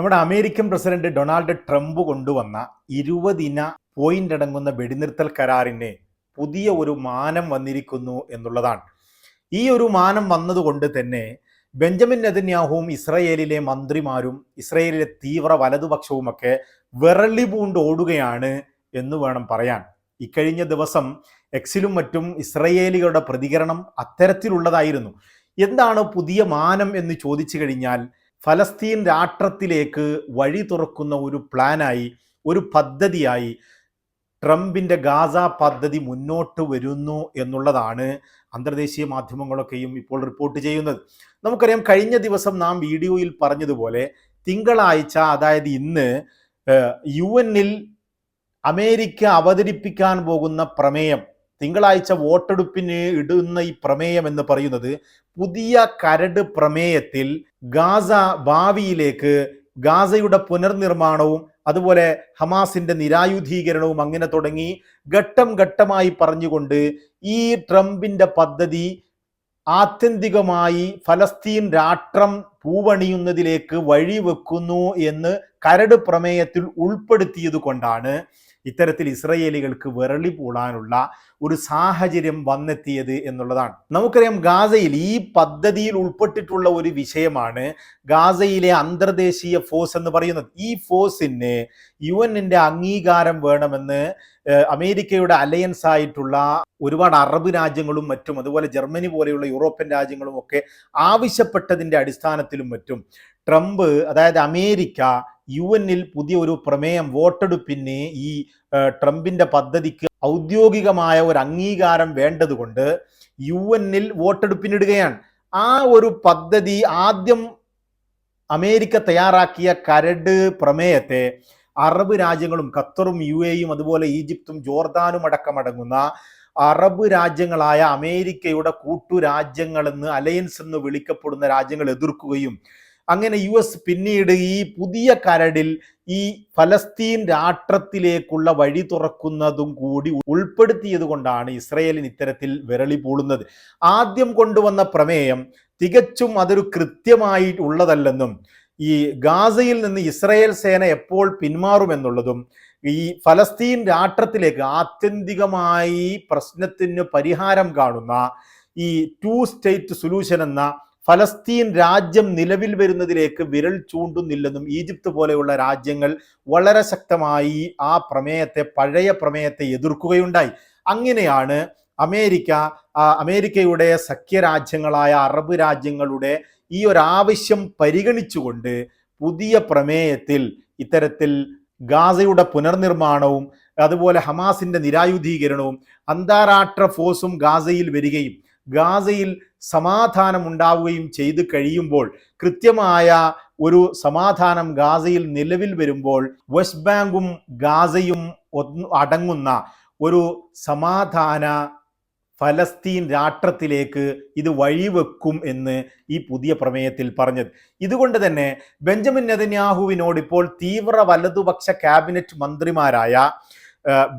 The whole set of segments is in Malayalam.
നമ്മുടെ അമേരിക്കൻ പ്രസിഡന്റ് ഡൊണാൾഡ് ട്രംപ് കൊണ്ടുവന്ന ഇരുപതിന പോയിന്റ് അടങ്ങുന്ന വെടിനിർത്തൽ കരാറിന് പുതിയ ഒരു മാനം വന്നിരിക്കുന്നു എന്നുള്ളതാണ്. ഈ ഒരു മാനം വന്നതുകൊണ്ട് തന്നെ ബെഞ്ചമിൻ നെതന്യാഹുവും ഇസ്രയേലിലെ മന്ത്രിമാരും ഇസ്രയേലിലെ തീവ്ര വലതുപക്ഷവുമൊക്കെ വിറളി പൂണ്ട് ഓടുകയാണ് എന്ന് വേണം പറയാൻ. ഇക്കഴിഞ്ഞ ദിവസം എക്സിലും മറ്റും ഇസ്രയേലികളുടെ പ്രതികരണം അത്തരത്തിലുള്ളതായിരുന്നു. എന്താണ് പുതിയ മാനം എന്ന് ചോദിച്ചു കഴിഞ്ഞാൽ ഫലസ്തീൻ രാഷ്ട്രത്തിലേക്ക് വഴി തുറക്കുന്ന ഒരു പ്ലാനായി ഒരു പദ്ധതിയായി ട്രംപിന്റെ ഗാസ പദ്ധതി മുന്നോട്ട് വരുന്നു എന്നുള്ളതാണ് അന്തർദേശീയ മാധ്യമങ്ങളൊക്കെയും ഇപ്പോൾ റിപ്പോർട്ട് ചെയ്യുന്നത്. നമുക്കറിയാം കഴിഞ്ഞ ദിവസം നാം വീഡിയോയിൽ പറഞ്ഞതുപോലെ തിങ്കളാഴ്ച അതായത് ഇന്ന് യു എന്നിൽ അമേരിക്ക അവതരിപ്പിക്കാൻ പോകുന്ന പ്രമേയം തിങ്കളാഴ്ച വോട്ടെടുപ്പിന് ഇടുന്ന ഈ പ്രമേയം എന്ന് പറയുന്നത് പുതിയ കരട് പ്രമേയത്തിൽ ഗാസ ഭാവിയിലേക്ക് ഗാസയുടെ പുനർനിർമ്മാണവും അതുപോലെ ഹമാസിന്റെ നിരായുധീകരണവും അങ്ങനെ തുടങ്ങി ഘട്ടം ഘട്ടമായി പറഞ്ഞുകൊണ്ട് ഈ ട്രംപിന്റെ പദ്ധതി ആത്യന്തികമായി ഫലസ്തീൻ രാഷ്ട്രം പൂവണിയുന്നതിലേക്ക് വഴിവെക്കുന്നു എന്ന് കരട് പ്രമേയത്തിൽ ഉൾപ്പെടുത്തിയത് കൊണ്ടാണ് ഇത്തരത്തിൽ ഇസ്രയേലികൾക്ക് വിരളി പൂളാനുള്ള ഒരു സാഹചര്യം വന്നെത്തിയത് എന്നുള്ളതാണ്. നമുക്കറിയാം ഗാസയിൽ ഈ പദ്ധതിയിൽ ഉൾപ്പെട്ടിട്ടുള്ള ഒരു വിഷയമാണ് ഗാസയിലെ അന്തർദേശീയ ഫോഴ്സ് എന്ന് പറയുന്നത്. ഈ ഫോഴ്സിന് യു എന്നിന്റെ അംഗീകാരം വേണമെന്ന് അമേരിക്കയുടെ അലയൻസ് ആയിട്ടുള്ള ഒരുപാട് അറബ് രാജ്യങ്ങളും മറ്റും അതുപോലെ ജർമ്മനി പോലെയുള്ള യൂറോപ്യൻ രാജ്യങ്ങളും ഒക്കെ ആവശ്യപ്പെട്ടതിന്റെ അടിസ്ഥാനത്തിലും മറ്റും ട്രംപ് അതായത് അമേരിക്ക യു എന്നിൽ പുതിയ ഒരു പ്രമേയം വോട്ടെടുപ്പിന് ഈ ട്രംപിന്റെ പദ്ധതിക്ക് ഔദ്യോഗികമായ ഒരു അംഗീകാരം വേണ്ടതുകൊണ്ട് യു എന്നിൽ വോട്ടെടുപ്പിനിടുകയാണ്. ആ ഒരു പദ്ധതി ആദ്യം അമേരിക്ക തയ്യാറാക്കിയ കരട് പ്രമേയത്തെ അറബ് രാജ്യങ്ങളും ഖത്തറും യു എയും അതുപോലെ ഈജിപ്തും ജോർദാനും അടക്കമടങ്ങുന്ന അറബ് രാജ്യങ്ങളായ അമേരിക്കയുടെ കൂട്ടുരാജ്യങ്ങളെന്ന് അലയൻസ് എന്ന് വിളിക്കപ്പെടുന്ന രാജ്യങ്ങൾ എതിർക്കുകയും അങ്ങനെ യു എസ് പിന്നീട് ഈ പുതിയ കരടിൽ ഈ ഫലസ്തീൻ രാഷ്ട്രത്തിലേക്കുള്ള വഴി തുറക്കുന്നതും കൂടി ഉൾപ്പെടുത്തിയത് കൊണ്ടാണ് ഇസ്രയേലിന് ഇത്തരത്തിൽ വിരളി പൂളുന്നത്. ആദ്യം കൊണ്ടുവന്ന പ്രമേയം തികച്ചും അതൊരു കൃത്യമായി ഉള്ളതല്ലെന്നും ഈ ഗാസയിൽ നിന്ന് ഇസ്രയേൽ സേന എപ്പോൾ പിന്മാറുമെന്നുള്ളതും ഈ ഫലസ്തീൻ രാഷ്ട്രത്തിലേക്ക് ആത്യന്തികമായി പ്രശ്നത്തിന് പരിഹാരം കാണുന്ന ഈ ടു സ്റ്റേറ്റ് സൊല്യൂഷൻ എന്ന ഫലസ്തീൻ രാജ്യം നിലവിൽ വരുന്നതിലേക്ക് വിരൽ ചൂണ്ടുന്നില്ലെന്നും ഈജിപ്ത് പോലെയുള്ള രാജ്യങ്ങൾ വളരെ ശക്തമായി ആ പ്രമേയത്തെ പഴയ പ്രമേയത്തെ എതിർക്കുകയുണ്ടായി. അങ്ങനെയാണ് അമേരിക്ക അമേരിക്കയുടെ സഖ്യരാജ്യങ്ങളായ അറബ് രാജ്യങ്ങളുടെ ഈ ഒരു ആവശ്യം പരിഗണിച്ചുകൊണ്ട് പുതിയ പ്രമേയത്തിൽ ഇത്തരത്തിൽ ഗാസയുടെ പുനർനിർമ്മാണവും അതുപോലെ ഹമാസിന്റെ നിരായുധീകരണവും അന്താരാഷ്ട്ര ഫോഴ്സും ഗാസയിൽ വരികയും ഗാസയിൽ സമാധാനം ഉണ്ടാവുകയും ചെയ്തു കഴിയുമ്പോൾ കൃത്യമായ ഒരു സമാധാനം ഗാസയിൽ നിലവിൽ വരുമ്പോൾ വെസ്റ്റ് ബാങ്കും ഗാസയും അടങ്ങുന്ന ഒരു സമാധാന ഫലസ്തീൻ രാഷ്ട്രത്തിലേക്ക് ഇത് വഴിവെക്കും എന്ന് ഈ പുതിയ പ്രമേയത്തിൽ പറഞ്ഞത്. ഇതുകൊണ്ട് തന്നെ ബെഞ്ചമിൻ നെതന്യാഹുവിനോട് ഇപ്പോൾ തീവ്ര വലതുപക്ഷ ക്യാബിനറ്റ് മന്ത്രിമാരായ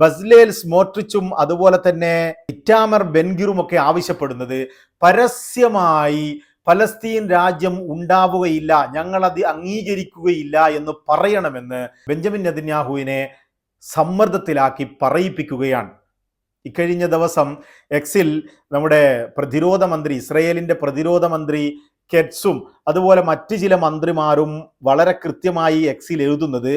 ബസ്ലേൽ സ്മോട്രിച്ചും അതുപോലെ തന്നെ ഇറ്റാമർ ബെൻഗിറും ഒക്കെ ആവശ്യപ്പെടുന്നത് പരസ്യമായി ഫലസ്തീൻ രാജ്യം ഉണ്ടാവുകയില്ല ഞങ്ങളത് അംഗീകരിക്കുകയില്ല എന്ന് പറയണമെന്ന് ബെഞ്ചമിൻ നെതന്യാഹുവിനെ സമ്മർദ്ദത്തിലാക്കി പറയിപ്പിക്കുകയാണ്. ഇക്കഴിഞ്ഞ ദിവസം എക്സിൽ നമ്മുടെ പ്രതിരോധ മന്ത്രി ഇസ്രയേലിന്റെ പ്രതിരോധ മന്ത്രി കെറ്റ്സും അതുപോലെ മറ്റു ചില മന്ത്രിമാരും വളരെ കൃത്യമായി എക്സിൽ എഴുതുന്നത്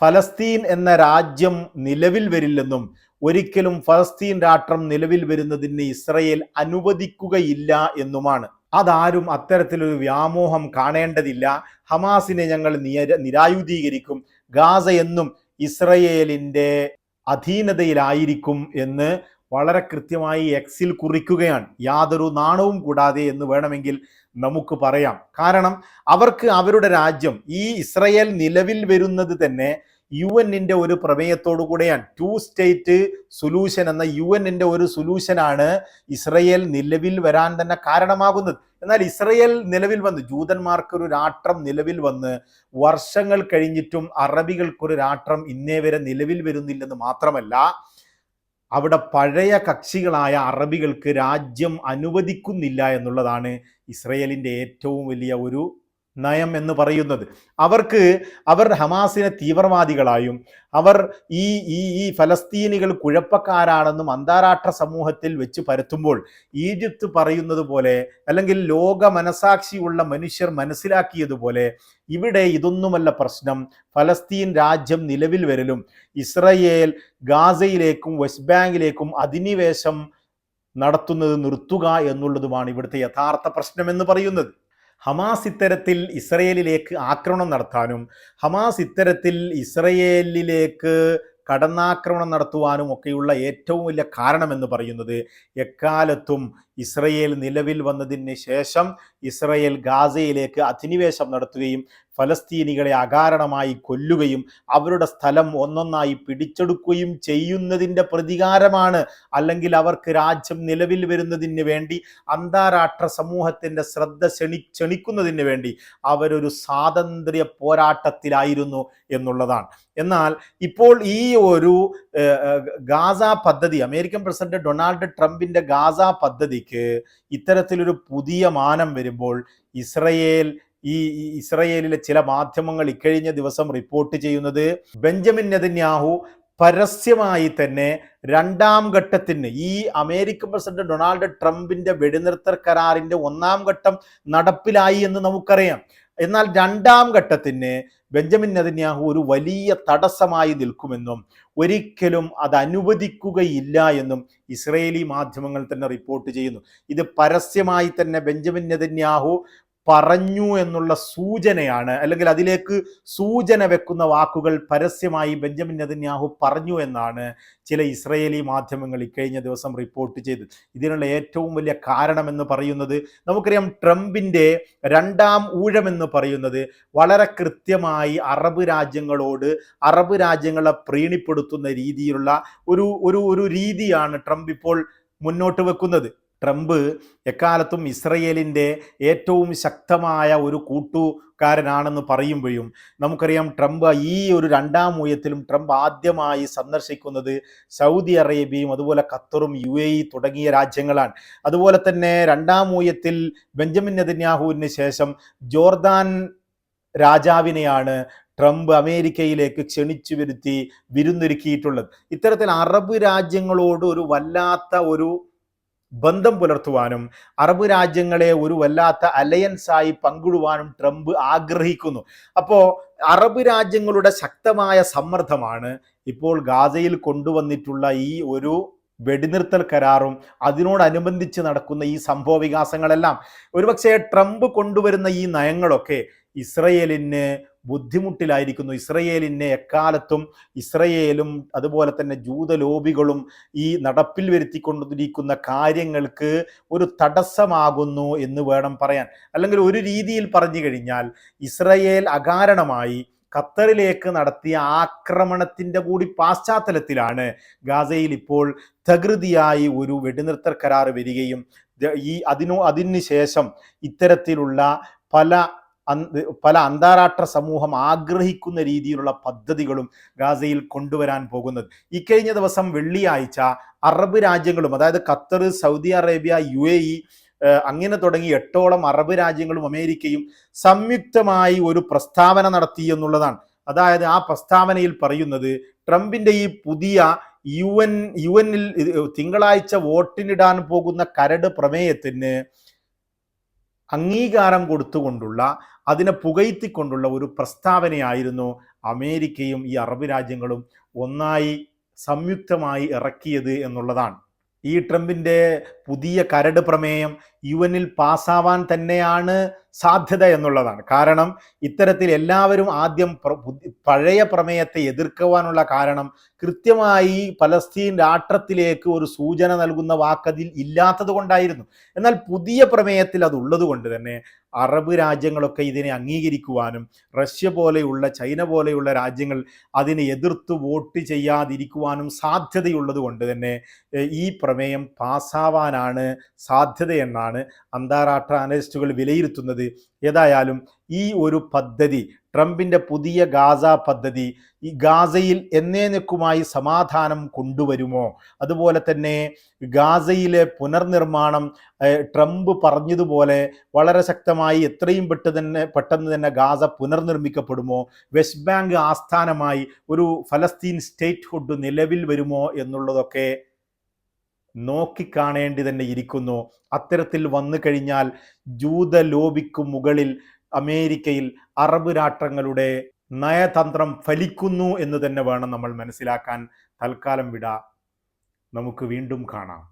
ഫലസ്തീൻ എന്ന രാജ്യം നിലവിൽ വരില്ലെന്നും ഒരിക്കലും ഫലസ്തീൻ രാഷ്ട്രം നിലവിൽ വരുന്നതിന് ഇസ്രയേൽ അനുവദിക്കുകയില്ല എന്നുമാണ്. അതാരും അത്തരത്തിലൊരു വ്യാമോഹം കാണേണ്ടതില്ല. ഹമാസിനെ ഞങ്ങൾ നിരായുധീകരിക്കും. ഗാസ എന്നും ഇസ്രയേലിന്റെ അധീനതയിലായിരിക്കും എന്ന് വളരെ കൃത്യമായി എക്സിൽ കുറിക്കുകയാണ്. യാതൊരു നാണവും കൂടാതെ എന്ന് വേണമെങ്കിൽ നമുക്ക് പറയാം. കാരണം അവർക്ക് അവരുടെ രാജ്യം ഈ ഇസ്രയേൽ നിലവിൽ വരുന്നത് തന്നെ യു എന്നിന്റെ ഒരു പ്രമേയത്തോടു കൂടെയാണ്. ടു സ്റ്റേറ്റ് സൊല്യൂഷൻ എന്ന യു എന്നിന്റെ ഒരു സൊല്യൂഷനാണ് ഇസ്രയേൽ നിലവിൽ വരാൻ തന്നെ കാരണമാകുന്നത്. എന്നാൽ ഇസ്രയേൽ നിലവിൽ വന്ന് ജൂതന്മാർക്ക് ഒരു രാഷ്ട്രം നിലവിൽ വന്ന് വർഷങ്ങൾ കഴിഞ്ഞിട്ടും അറബികൾക്കൊരു രാഷ്ട്രം ഇന്നേ വരെ നിലവിൽ വരുന്നില്ലെന്ന് മാത്രമല്ല അവിടെ പഴയ കക്ഷികളായ അറബികൾക്ക് രാജ്യം അനുവദിക്കുന്നില്ല എന്നുള്ളതാണ് ഇസ്രയേലിന്റെ ഏറ്റവും വലിയ ഒരു നയം എന്ന് പറയുന്നത്. അവർക്ക് അവർ ഹമാസിനെ തീവ്രവാദികളായും അവർ ഈ ഈ ഈ ഫലസ്തീനികൾ കുഴപ്പക്കാരാണെന്നും അന്താരാഷ്ട്ര സമൂഹത്തിൽ വെച്ച് പരത്തുമ്പോൾ ഈജിപ്ത് പറയുന്നത് പോലെ അല്ലെങ്കിൽ ലോക മനസാക്ഷിയുള്ള മനുഷ്യർ മനസ്സിലാക്കിയതുപോലെ ഇവിടെ ഇതൊന്നുമല്ല പ്രശ്നം. ഫലസ്തീൻ രാജ്യം നിലവിൽ വരലും ഇസ്രയേൽ ഗാസയിലേക്കും വെസ്റ്റ് ബാങ്കിലേക്കും അധിനിവേശം നടത്തുന്നത് നിർത്തുക എന്നുള്ളതുമാണ് ഇവിടുത്തെ യഥാർത്ഥ പ്രശ്നം എന്ന് പറയുന്നത്. ഹമാസ് ഇത്തരത്തിൽ ഇസ്രയേലിലേക്ക് ആക്രമണം നടത്താനും ഹമാസ് ഇത്തരത്തിൽ ഇസ്രയേലിലേക്ക് കടന്നാക്രമണം നടത്തുവാനും ഒക്കെയുള്ള ഏറ്റവും വലിയ കാരണമെന്ന് പറയുന്നത് എക്കാലത്തും ഇസ്രയേൽ നിലവിൽ വന്നതിന് ശേഷം ഇസ്രയേൽ ഗാസയിലേക്ക് അധിനിവേശം നടത്തുകയും ഫലസ്തീനികളെ അകാരണമായി കൊല്ലുകയും അവരുടെ സ്ഥലം ഒന്നൊന്നായി പിടിച്ചെടുക്കുകയും ചെയ്യുന്നതിന്റെ പ്രതികാരമാണ്. അല്ലെങ്കിൽ അവർക്ക് രാജ്യം നിലവിൽ വരുന്നതിന് വേണ്ടി അന്താരാഷ്ട്ര സമൂഹത്തിന്റെ ശ്രദ്ധ ക്ഷണി ക്ഷണിക്കുന്നതിന് വേണ്ടി അവരൊരു സ്വാതന്ത്ര്യ പോരാട്ടത്തിലായിരുന്നു എന്നുള്ളതാണ്. എന്നാൽ ഇപ്പോൾ ഈ ഒരു ഗാസ പദ്ധതി അമേരിക്കൻ പ്രസിഡന്റ് ഡൊണാൾഡ് ട്രംപിന്റെ ഗാസ പദ്ധതിക്ക് ഇത്തരത്തിലൊരു പുതിയ മാനം വരുമ്പോൾ ഇസ്രയേൽ ഈ ഇസ്രയേലിലെ ചില മാധ്യമങ്ങൾ ഇക്കഴിഞ്ഞ ദിവസം റിപ്പോർട്ട് ചെയ്യുന്നത് ബെഞ്ചമിൻ നെതന്യാഹു പരസ്യമായി തന്നെ രണ്ടാം ഘട്ടത്തിന് ഈ അമേരിക്കൻ പ്രസിഡന്റ് ഡൊണാൾഡ് ട്രംപിന്റെ വെടിനിർത്തൽ കരാറിന്റെ ഒന്നാം ഘട്ടം നടപ്പിലായി എന്ന് നമുക്കറിയാം. എന്നാൽ രണ്ടാം ഘട്ടത്തിന് ബെഞ്ചമിൻ നെതന്യാഹു ഒരു വലിയ തടസ്സമായി നിൽക്കുമെന്നും ഒരിക്കലും അത് അനുവദിക്കുകയില്ല എന്നും ഇസ്രയേലി മാധ്യമങ്ങൾ തന്നെ റിപ്പോർട്ട് ചെയ്യുന്നു. ഇത് പരസ്യമായി തന്നെ ബെഞ്ചമിൻ നെതന്യാഹു പറഞ്ഞു എന്നുള്ള സൂചനയാണ്. അല്ലെങ്കിൽ അതിലേക്ക് സൂചന വെക്കുന്ന വാക്കുകൾ പരസ്യമായി ബെഞ്ചമിൻ നെതന്യാഹു പറഞ്ഞു എന്നാണ് ചില ഇസ്രയേലി മാധ്യമങ്ങൾ ഇക്കഴിഞ്ഞ ദിവസം റിപ്പോർട്ട് ചെയ്തത്. ഇതിനുള്ള ഏറ്റവും വലിയ കാരണം എന്ന് പറയുന്നത് നമുക്കറിയാം ട്രംപിന്റെ രണ്ടാം ഊഴമെന്ന് പറയുന്നത് വളരെ കൃത്യമായി അറബ് രാജ്യങ്ങളോട് അറബ് രാജ്യങ്ങളെ പ്രീണിപ്പെടുത്തുന്ന രീതിയിലുള്ള ഒരു ഒരു ഒരു രീതിയാണ് ട്രംപ് ഇപ്പോൾ മുന്നോട്ട് വെക്കുന്നത്. ട്രംപ് എക്കാലത്തും ഇസ്രയേലിന്റെ ഏറ്റവും ശക്തമായ ഒരു കൂട്ടുകാരനാണെന്ന് പറയുമ്പോഴും നമുക്കറിയാം ട്രംപ് ഈ ഒരു രണ്ടാം ഊയത്തിലും ട്രംപ് ആദ്യമായി സന്ദർശിക്കുന്നത് സൗദി അറേബ്യയും അതുപോലെ ഖത്തറും യു എ തുടങ്ങിയ രാജ്യങ്ങളാണ്. അതുപോലെ തന്നെ രണ്ടാം ഊയത്തിൽ ബെഞ്ചമിൻ നെതന്യാഹുവിന് ശേഷം ജോർദാൻ രാജാവിനെയാണ് ട്രംപ് അമേരിക്കയിലേക്ക് ക്ഷണിച്ചു വരുത്തി വിരുന്നൊരുക്കിയിട്ടുള്ളത്. ഇത്തരത്തിൽ അറബ് രാജ്യങ്ങളോട് ഒരു വല്ലാത്ത ഒരു ബന്ധം പുലർത്തുവാനും അറബ് രാജ്യങ്ങളെ ഒരു വല്ലാത്ത അലയൻസായി പങ്കിടുവാനും ട്രംപ് ആഗ്രഹിക്കുന്നു. അപ്പോൾ അറബ് രാജ്യങ്ങളുടെ ശക്തമായ സമ്മർദ്ദമാണ് ഇപ്പോൾ ഗാസയിൽ കൊണ്ടുവന്നിട്ടുള്ള ഈ ഒരു വെടിനിർത്തൽ കരാറും അതിനോടനുബന്ധിച്ച് നടക്കുന്ന ഈ സംഭവ വികാസങ്ങളെല്ലാം. ഒരുപക്ഷെ ട്രംപ് കൊണ്ടുവരുന്ന ഈ നയങ്ങളൊക്കെ ഇസ്രയേലിന് ബുദ്ധിമുട്ടിലായിരിക്കുന്നു. ഇസ്രയേലിനെ എക്കാലത്തും ഇസ്രയേലും അതുപോലെ തന്നെ ജൂത ലോബികളും ഈ നടപ്പിൽ വരുത്തിക്കൊണ്ടിരിക്കുന്ന കാര്യങ്ങൾക്ക് ഒരു തടസ്സമാകുന്നു എന്ന് വേണം പറയാൻ. അല്ലെങ്കിൽ ഒരു രീതിയിൽ പറഞ്ഞു കഴിഞ്ഞാൽ ഇസ്രയേൽ അകാരണമായി ഖത്തറിലേക്ക് നടത്തിയ ആക്രമണത്തിന്റെ കൂടി പശ്ചാത്തലത്തിലാണ് ഗാസയിൽ ഇപ്പോൾ തകൃതിയായി ഒരു വെടിനിർത്തൽ കരാർ വരികയും ഈ അതിനു അതിന് ശേഷം ഇത്തരത്തിലുള്ള പല പല അന്താരാഷ്ട്ര സമൂഹം ആഗ്രഹിക്കുന്ന രീതിയിലുള്ള പദ്ധതികളും ഗാസയിൽ കൊണ്ടുവരാൻ പോകുന്നത്. ഇക്കഴിഞ്ഞ ദിവസം വെള്ളിയാഴ്ച അറബ് രാജ്യങ്ങളും അതായത് ഖത്തർ സൗദി അറേബ്യ യു അങ്ങനെ തുടങ്ങി എട്ടോളം അറബ് രാജ്യങ്ങളും അമേരിക്കയും സംയുക്തമായി ഒരു പ്രസ്താവന നടത്തി എന്നുള്ളതാണ്. അതായത് ആ പ്രസ്താവനയിൽ പറയുന്നത് ട്രംപിന്റെ ഈ പുതിയ യു എൻ യു എന്നിൽ തിങ്കളാഴ്ച വോട്ടിനിടാൻ പോകുന്ന കരട് പ്രമേയത്തിന് അംഗീകാരം കൊടുത്തുകൊണ്ടുള്ള അതിനെ പുകഴ്ത്തിക്കൊണ്ടുള്ള ഒരു പ്രസ്താവനയായിരുന്നു അമേരിക്കയും ഈ അറബ് രാജ്യങ്ങളും ഒന്നായി സംയുക്തമായി ഇറക്കിയത് എന്നുള്ളതാണ്. ഈ ട്രംപിന്റെ പുതിയ കരട് പ്രമേയം യു എനിൽ പാസ്സാവാൻ തന്നെയാണ് സാധ്യത എന്നുള്ളതാണ്. കാരണം ഇത്തരത്തിൽ എല്ലാവരും ആദ്യം പഴയ പ്രമേയത്തെ എതിർക്കുവാനുള്ള കാരണം കൃത്യമായി പലസ്തീൻ രാഷ്ട്രത്തിലേക്ക് ഒരു സൂചന നൽകുന്ന വാക്കതിൽ ഇല്ലാത്തത് കൊണ്ടായിരുന്നു. എന്നാൽ പുതിയ പ്രമേയത്തിൽ അത് ഉള്ളത് കൊണ്ട് തന്നെ അറബ് രാജ്യങ്ങളൊക്കെ ഇതിനെ അംഗീകരിക്കുവാനും റഷ്യ പോലെയുള്ള ചൈന പോലെയുള്ള രാജ്യങ്ങൾ അതിനെ എതിർത്ത് വോട്ട് ചെയ്യാതിരിക്കുവാനും സാധ്യതയുള്ളത് കൊണ്ട് തന്നെ ഈ പ്രമേയം പാസ്സാവാനാണ് സാധ്യതയെന്നാണ് അന്താരാഷ്ട്ര അനലിസ്റ്റുകൾ വിലയിരുത്തുന്നത്. ഏതായാലും ഈ ഒരു പദ്ധതി ട്രംപിന്റെ പുതിയ ഗാസ പദ്ധതി ഈ ഗാസയിൽ എന്നേനക്കുമായി സമാധാനം കൊണ്ടുവരുമോ? അതുപോലെ തന്നെ ഗാസയിലെ പുനർനിർമ്മാണം ട്രംപ് പറഞ്ഞതുപോലെ വളരെ ശക്തമായി എത്രയും പെട്ടെന്ന് തന്നെ പെട്ടെന്ന് തന്നെ ഗാസ പുനർനിർമ്മിക്കപ്പെടുമോ? വെസ്റ്റ് ബാങ്ക് ആസ്ഥാനമായി ഒരു ഫലസ്തീൻ സ്റ്റേറ്റ്ഹുഡ് നിലവിൽ വരുമോ എന്നുള്ളതൊക്കെ നോക്കിക്കാണേണ്ടി തന്നെ ഇരിക്കുന്നു. അത്തരത്തിൽ വന്നു കഴിഞ്ഞാൽ ജൂത ലോബിക്ക് മുകളിൽ അമേരിക്കയിൽ അറബ് രാഷ്ട്രങ്ങളുടെ നയതന്ത്രം ഫലിക്കുന്നു എന്ന് തന്നെ വേണം നമ്മൾ മനസ്സിലാക്കാൻ. തൽക്കാലം വിട. നമുക്ക് വീണ്ടും കാണാം.